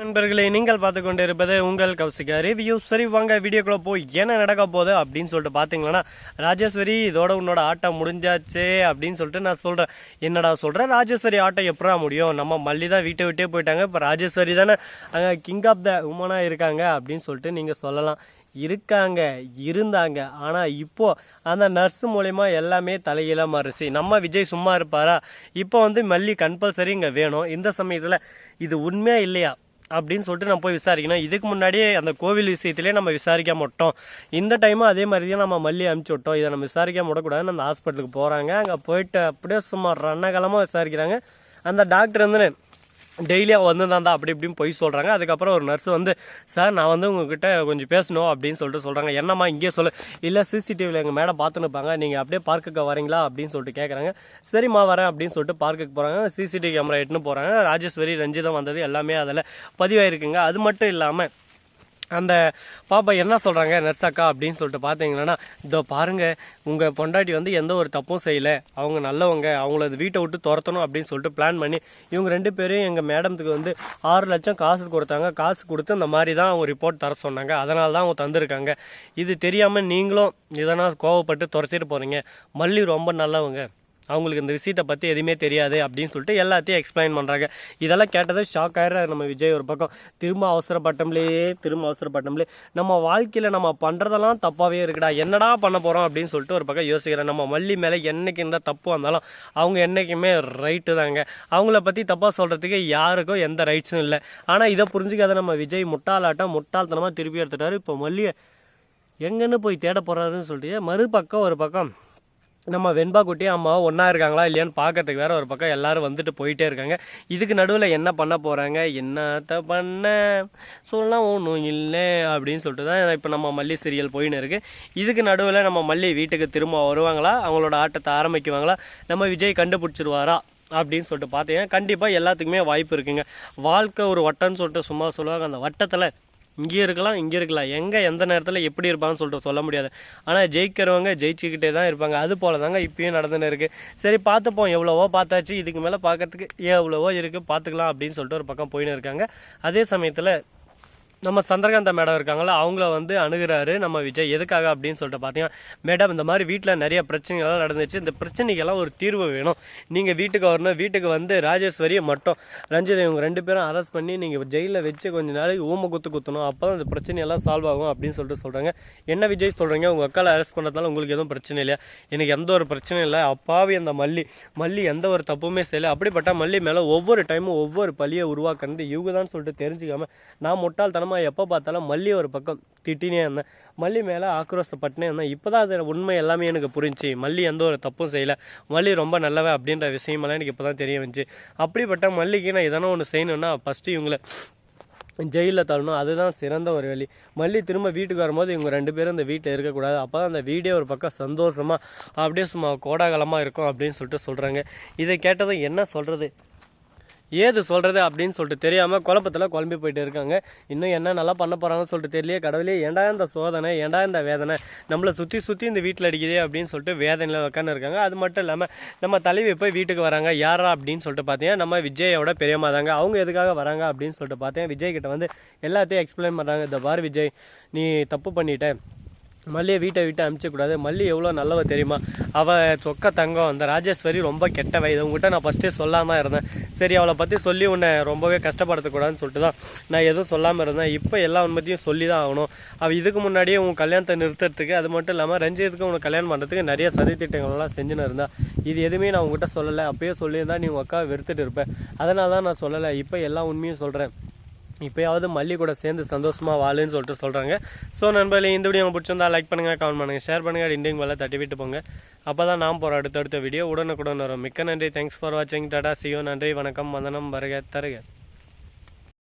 நண்பர்களே நீங்கள் பார்த்து கொண்டு இருப்பது உங்கள் கௌசிகா ரிவ்யூ சரி வாங்க வீடியோக்குள்ள போய் என்ன நடக்க போகுது அப்படின்னு சொல்லிட்டு பார்த்தீங்களன்னா ராஜேஸ்வரி இதோட உன்னோட ஆட்டம் முடிஞ்சாச்சே அப்படின்னு சொல்லிட்டு நான் சொல்கிறேன் என்னடா சொல்கிறேன் ராஜேஸ்வரி ஆட்டம் எப்படா முடியும்? நம்ம மல்லி தான் வீட்டை விட்டே போயிட்டாங்க. இப்போ ராஜேஸ்வரி தானே அங்கே கிங் ஆஃப் த உமனாக இருக்காங்க அப்படின்னு சொல்லிட்டு நீங்கள் சொல்லலாம். இருக்காங்க இருந்தாங்க. ஆனால் இப்போ அந்த நர்ஸ் மூலயமா எல்லாமே தலையில மாறுச்சு நம்ம விஜய் சும்மா இருப்பாரா? இப்போ வந்து மல்லி கம்பல்சரி இங்கே வேணும். இந்த சமயத்தில் இது உண்மையா இல்லையா? அப்படின்னு சொல்லிட்டு நம்ம போய் விசாரிக்கணும். இதுக்கு முன்னாடியே அந்த கோவில் விஷயத்திலே நம்ம விசாரிக்க மாட்டோம் இந்த டைமும் அதே மாதிரி தான் நம்ம மல்லி அமுச்சு விட்டோம். இதை நம்ம விசாரிக்க விடக்கூடாதுன்னு அந்த ஹாஸ்பிட்டலுக்கு போகிறாங்க அங்கே போயிட்டு அப்படியே சும்மா ரணகலமாக விசாரிக்கிறாங்க. அந்த டாக்டர் வந்து டெய்லியாக வந்து தான் அப்படி இப்படின்னு போய் சொல்கிறாங்க அதுக்கப்புறம் ஒரு நர்ஸ் வந்து சார் நான் வந்து உங்ககிட்ட கொஞ்சம் பேசணும் அப்படின்னு சொல்லிட்டு சொல்கிறாங்க என்னம்மா இங்கே சொல்ல. இல்லை சிசிடிவியில் எங்கள் மேடம் பார்த்துன்னுப்பாங்க நீங்கள் அப்படியே பார்க்குக்கு வரீங்களா? அப்படின்னு சொல்லிட்டு கேட்குறாங்க சரிம்மா வரேன் அப்படின்னு சொல்லிட்டு பார்க்குக்கு போகிறாங்க சிசிடிவி கேமரா எட்டுன்னு போகிறாங்க ராஜேஸ்வரி ரஞ்சிதம் வந்தது எல்லாமே அதில் பதிவாயிருக்குங்க. அது மட்டும் இல்லாமல் அந்த பாப்பா என்ன சொல்கிறாங்க நர்ஸாக்கா அப்படின்னு சொல்லிட்டு பார்த்தீங்கன்னா இதோ பாருங்கள் உங்கள் பொண்டாட்டி வந்து எந்த ஒரு தப்பும் செய்யலை. அவங்க நல்லவங்க அவங்கள அது வீட்டை விட்டு துரத்தணும் அப்படின்னு சொல்லிட்டு பிளான் பண்ணி இவங்க ரெண்டு பேரும் எங்கள் மேடத்துக்கு வந்து ஆறு லட்சம் காசு கொடுத்தாங்க. காசு கொடுத்து இந்த மாதிரி தான் அவங்க ரிப்போர்ட் தர சொன்னாங்க. அதனால தான் அவங்க தந்திருக்காங்க. இது தெரியாமல் நீங்களும் இதனால் கோவப்பட்டு துரத்திட்டு போகிறீங்க மல்லி ரொம்ப நல்லவங்க. அவங்களுக்கு இந்த விஷயத்தை பற்றி எதுவுமே தெரியாது அப்படின்னு சொல்லிட்டு எல்லாத்தையும் எக்ஸ்பிளைன் பண்ணுறாங்க இதெல்லாம் கேட்டது ஷாக் ஆயிடுறாரு நம்ம விஜய் ஒரு பக்கம். திரும்ப அவசரப்பட்டோம்லேயே திரும்ப அவசரப்பட்டோம்லே நம்ம வாழ்க்கையில் நம்ம பண்ணுறதெல்லாம் தப்பாகவே இருக்குடா. என்னடா பண்ண போகிறோம் அப்படின்னு சொல்லிட்டு ஒரு பக்கம் யோசிக்கிறேன் நம்ம மல்லி மேலே என்னைக்கு இருந்தால் தப்பு வந்தாலும் அவங்க என்றைக்குமே ரைட்டு தாங்க. அவங்கள பற்றி தப்பாக சொல்கிறதுக்கு யாருக்கும் எந்த ரைட்ஸும் இல்லை. ஆனால் இதை புரிஞ்சுக்காத நம்ம விஜய் முட்டாளாட்டம் முட்டாள்தனமாக திருப்பி எடுத்துட்டாரு. இப்போ மல்லியை எங்கன்னு போய் தேட போகிறாருன்னு சொல்லிட்டு மறுபக்கம் ஒரு பக்கம் நம்ம வெண்பா குட்டி அம்மாவும் ஒன்றா இருக்காங்களா இல்லையான்னு பார்க்கறதுக்கு வேற ஒரு பக்கம் எல்லாரும் வந்துட்டு போயிட்டே இருக்காங்க. இதுக்கு நடுவில் என்ன பண்ண போகிறாங்க என்னத்த பண்ண? சொல்லலாம் ஒன்றும் இல்லை அப்படின்னு சொல்லிட்டு தான் இப்போ நம்ம மல்லி சீரியல் போயின்னு இருக்குது இதுக்கு நடுவில் நம்ம மல்லி வீட்டுக்கு திரும்ப வருவாங்களா? அவங்களோட ஆட்டத்தை ஆரம்பிக்குவாங்களா? நம்ம விஜய் கண்டுபிடிச்சிருவாரா? அப்படின்னு சொல்லிட்டு பார்த்தீங்கன்னா கண்டிப்பாக எல்லாத்துக்குமே வாய்ப்பு இருக்குங்க. வாழ்க்கை ஒரு வட்டம்னு சொல்லிட்டு சும்மா சொல்லுவாங்க. அந்த வட்டத்தில் இங்கேயும் இருக்கலாம் இங்கே இருக்கலாம். எங்கே எந்த நேரத்தில் எப்படி இருப்பாங்கன்னு சொல்லிட்டு சொல்ல முடியாது. ஆனால் ஜெயிக்கிறவங்க ஜெயிச்சுக்கிட்டே தான் இருப்பாங்க. அது போல தாங்க இப்பயும் நடந்துன்னு இருக்குது சரி பார்த்துப்போம். எவ்வளவோ பார்த்தாச்சு. இதுக்கு மேலே பார்க்கறதுக்கு எவ்வளவோ இருக்குது பார்த்துக்கலாம் அப்படின்னு சொல்லிட்டு ஒரு பக்கம் போயின்னு இருக்காங்க. அதே சமயத்தில் நம்ம சந்திரகாந்த மேடம் இருக்காங்களா அவங்கள வந்து அணுகிறாரு. நம்ம விஜய் எதுக்காக அப்படின்னு சொல்லிட்டு பார்த்தீங்கன்னா மேடம் இந்த மாதிரி வீட்டில் நிறைய பிரச்சனைகள்லாம் நடந்துச்சு. இந்த பிரச்சனைக்கெல்லாம் ஒரு தீர்வு வேணும். நீங்கள் வீட்டுக்கு வரணும். வீட்டுக்கு வந்து ராஜேஸ்வரியை மட்டும் ரஞ்சித் இவங்க ரெண்டு பேரும் அரெஸ்ட் பண்ணி நீங்கள் ஜெயிலில் வச்சு கொஞ்ச நாளைக்கு ஊமை குத்து குத்தணும். அப்போ தான் இந்த பிரச்சனையெல்லாம் சால்வ் ஆகும் அப்படின்னு சொல்லிட்டு சொல்கிறாங்க என்ன விஜய் சொல்கிறீங்க உங்கள் அக்கால அரெஸ்ட் பண்ணதால உங்களுக்கு எதுவும் பிரச்சனை இல்லையா? எனக்கு எந்த ஒரு பிரச்சனையும் இல்லை. அப்பாவி அந்த மல்லி. மல்லி எந்த ஒரு தப்புமே செய்யலை. அப்படிப்பட்ட மல்லி மேலே ஒவ்வொரு டைமும் ஒவ்வொரு பழியை உருவாக்குறது இவங்க தான் சொல்லிட்டு தெரிஞ்சுக்காம நான் முட்டாள்தனமாக எப்போ பார்த்தாலும் மல்லி ஒரு பக்கம் திட்டினே இருந்தேன். மல்லி மேலே ஆக்ரோஷப்பட்டுனே இருந்தேன். இப்போ தான் அது உண்மை எல்லாமே எனக்கு புரிஞ்சு மல்லி எந்த ஒரு தப்பும் செய்யலை. மல்லி ரொம்ப நல்லவ அப்படின்ற விஷயமெல்லாம் எனக்கு இப்போ தான் தெரிய வந்துச்சு. அப்படிப்பட்ட மல்லிக்கு நான் எதனா ஒன்று செய்யணும்னா ஃபஸ்ட்டு இவங்களை ஜெயிலில் தள்ளணும். அதுதான் சிறந்த ஒரு வழி. மல்லி திரும்ப வீட்டுக்கு வரும்போது இவங்க ரெண்டு பேரும் இந்த வீட்டில் இருக்கக்கூடாது. அப்போ தான் அந்த வீடே ஒரு பக்கம் சந்தோஷமாக அப்படியே சும்மா கோடாகலமாக இருக்கும் அப்படின்னு சொல்லிட்டு சொல்கிறாங்க இதை கேட்டதும் என்ன சொல்கிறது ஏது சொல்கிறது அப்படின்னு சொல்லிட்டு தெரியாமல் குழப்பத்தில் குழம்பி போயிட்டு இருக்காங்க. இன்னும் என்ன நல்லா பண்ண போகிறாங்கன்னு சொல்லிட்டு தெரியலையே கடவுளே ஏண்டா இந்த சோதனை ஏண்டா இந்த வேதனை? நம்மளை சுற்றி சுற்றி இந்த வீட்டில் அடிக்குதே அப்படின்னு சொல்லிட்டு வேதனையில் உட்காந்து இருக்காங்க. அது மட்டும் இல்லாமல் நம்ம தலைவி போய் வீட்டுக்கு வராங்க. யாரா அப்படின்னு சொல்லிட்டு பார்த்தீங்கன்னா நம்ம விஜயோட பெரியம்மா தாங்க. அவங்க எதுக்காக வராங்க அப்படின்னு சொல்லிட்டு பார்த்தேன் விஜய் கிட்ட வந்து எல்லாத்தையும் எக்ஸ்பிளைன் பண்ணுறாங்க இந்த பார் விஜய் நீ தப்பு பண்ணிட்டேன் மல்லியை வீட்டை விட்டு அனுப்பிச்சக்கூடாது மல்லி எவ்வளோ நல்லவ தெரியுமா? அவள் சொக்க தங்கம் அந்த ராஜேஸ்வரி ரொம்ப கெட்டவ இது உங்ககிட்ட நான் ஃபஸ்ட்டே சொல்லாமல் இருந்தேன். சரி அவளை பற்றி சொல்லி உன்னை ரொம்பவே கஷ்டப்படுத்தக்கூடாதுன்னு சொல்லிட்டு தான் நான் எதுவும் சொல்லாமல் இருந்தேன். இப்போ எல்லா உண்மையும் சொல்லி தான் ஆகணும். அவள் இதுக்கு முன்னாடியே உன் கல்யாணத்தை நிறுத்துறதுக்கு அது மட்டும் இல்லாமல் ரஞ்சித்துக்கு உனக்கு கல்யாணம் பண்ணுறதுக்கு நிறைய சதி திட்டங்கள்லாம் செஞ்சுன்னு இருந்தா இது எதுவுமே நான் உங்ககிட்ட சொல்லலை. அப்பயே சொல்லியிருந்தா நீ உங்கள் அக்காவை வெறுத்துட்டு இருப்பேன் அதனால தான் நான் சொல்லலை. இப்போ எல்லா உண்மையும் சொல்கிறேன் இப்போயாவது மல்லி கூட சேர்ந்து சந்தோஷமாக வாழுன்னு சொல்லிட்டு சொல்கிறாங்க ஸோ நண்பர்களே இந்த வீடியோ உங்களுக்கு பிடிச்சிருந்தா லைக் பண்ணுங்கள் கமெண்ட் பண்ணுங்கள் ஷேர் பண்ணுங்கள் இண்டிங் மேலே தட்டி விட்டு போங்க. அப்போ தான் நான் போகிற அடுத்தடுத்த வீடியோ உடனுக்குடன் வரும். மிக்க நன்றி. தேங்க்ஸ் ஃபார் வாட்சிங் டாடா சியோ நன்றி வணக்கம். வந்தனம் வருக தருக.